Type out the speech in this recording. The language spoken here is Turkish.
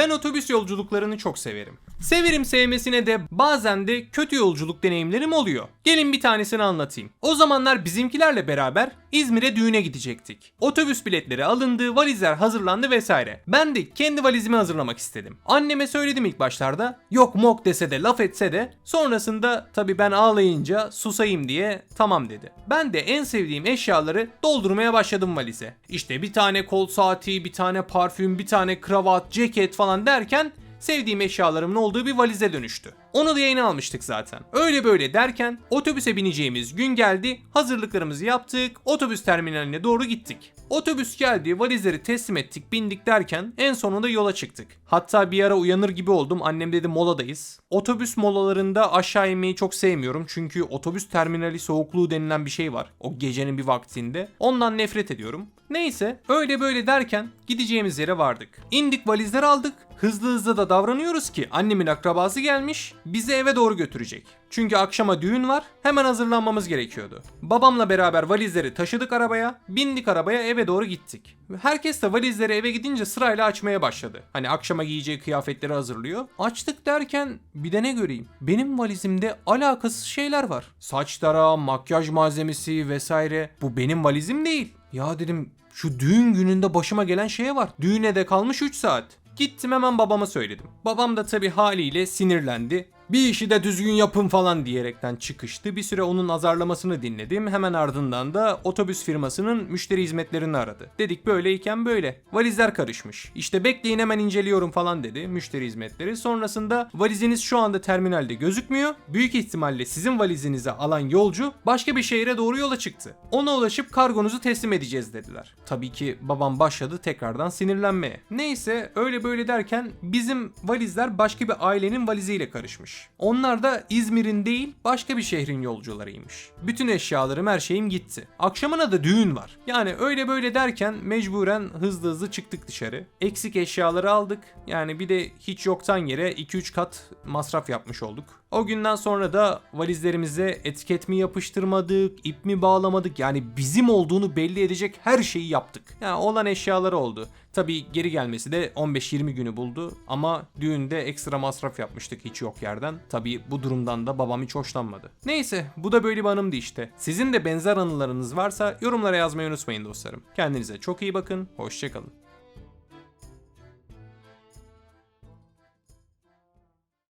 Ben otobüs yolculuklarını çok severim. Severim sevmesine de bazen de kötü yolculuk deneyimlerim oluyor. Gelin bir tanesini anlatayım. O zamanlar bizimkilerle beraber İzmir'e düğüne gidecektik. Otobüs biletleri alındı, valizler hazırlandı vesaire. Ben de kendi valizimi hazırlamak istedim. Anneme söyledim ilk başlarda. Yok mok dese de laf etse de sonrasında tabii ben ağlayınca susayım diye tamam dedi. Ben de en sevdiğim eşyaları doldurmaya başladım valize. İşte bir tane kol saati, bir tane parfüm, bir tane kravat, ceket falan derken sevdiğim eşyalarımın olduğu bir valize dönüştü. Onu da yayına almıştık zaten. Öyle böyle derken otobüse bineceğimiz gün geldi. Hazırlıklarımızı yaptık. Otobüs terminaline doğru gittik. Otobüs geldi, valizleri teslim ettik, bindik derken en sonunda yola çıktık. Hatta bir ara uyanır gibi oldum. Annem dedi moladayız. Otobüs molalarında aşağı inmeyi çok sevmiyorum. Çünkü otobüs terminali soğukluğu denilen bir şey var. O gecenin bir vaktinde. Ondan nefret ediyorum. Neyse öyle böyle derken gideceğimiz yere vardık. İndik valizleri aldık. Hızlı hızlı da davranıyoruz ki annemin akrabası gelmiş bizi eve doğru götürecek. Çünkü akşama düğün var hemen hazırlanmamız gerekiyordu. Babamla beraber valizleri taşıdık arabaya, bindik arabaya eve doğru gittik. Herkes de valizleri eve gidince sırayla açmaya başladı. Hani akşama giyeceği kıyafetleri hazırlıyor. Açtık derken bir de ne göreyim? Benim valizimde alakasız şeyler var. Saç tarağı, makyaj malzemesi vesaire. Bu benim valizim değil. Ya dedim şu düğün gününde başıma gelen şeye var. Düğüne de kalmış 3 saat. Gittim hemen babama söyledim. Babam da tabii haliyle sinirlendi. Bir işi de düzgün yapın falan diyerekten çıkıştı. Bir süre onun azarlamasını dinledim. Hemen ardından da otobüs firmasının müşteri hizmetlerini aradı. Dedik böyleyken böyle. Valizler karışmış. İşte bekleyin hemen inceliyorum falan dedi müşteri hizmetleri. Sonrasında valiziniz şu anda terminalde gözükmüyor. Büyük ihtimalle sizin valizinizi alan yolcu başka bir şehre doğru yola çıktı. Ona ulaşıp kargonuzu teslim edeceğiz dediler. Tabii ki babam başladı tekrardan sinirlenmeye. Neyse öyle böyle derken bizim valizler başka bir ailenin valiziyle karışmış. Onlar da İzmir'in değil başka bir şehrin yolcularıymış. Bütün eşyalarım her şeyim gitti. Akşamına da düğün var. Yani öyle böyle derken mecburen hızlı hızlı çıktık dışarı. Eksik eşyaları aldık. Yani bir de hiç yoktan yere 2-3 kat masraf yapmış olduk. O günden sonra da valizlerimize etiket mi yapıştırmadık, ip mi bağlamadık yani bizim olduğunu belli edecek her şeyi yaptık. Yani olan eşyaları oldu. Tabi geri gelmesi de 15-20 günü buldu ama düğünde ekstra masraf yapmıştık hiç yok yerden. Tabi bu durumdan da babam hiç hoşlanmadı. Neyse bu da böyle bir anımdı işte. Sizin de benzer anılarınız varsa yorumlara yazmayı unutmayın dostlarım. Kendinize çok iyi bakın, hoşçakalın.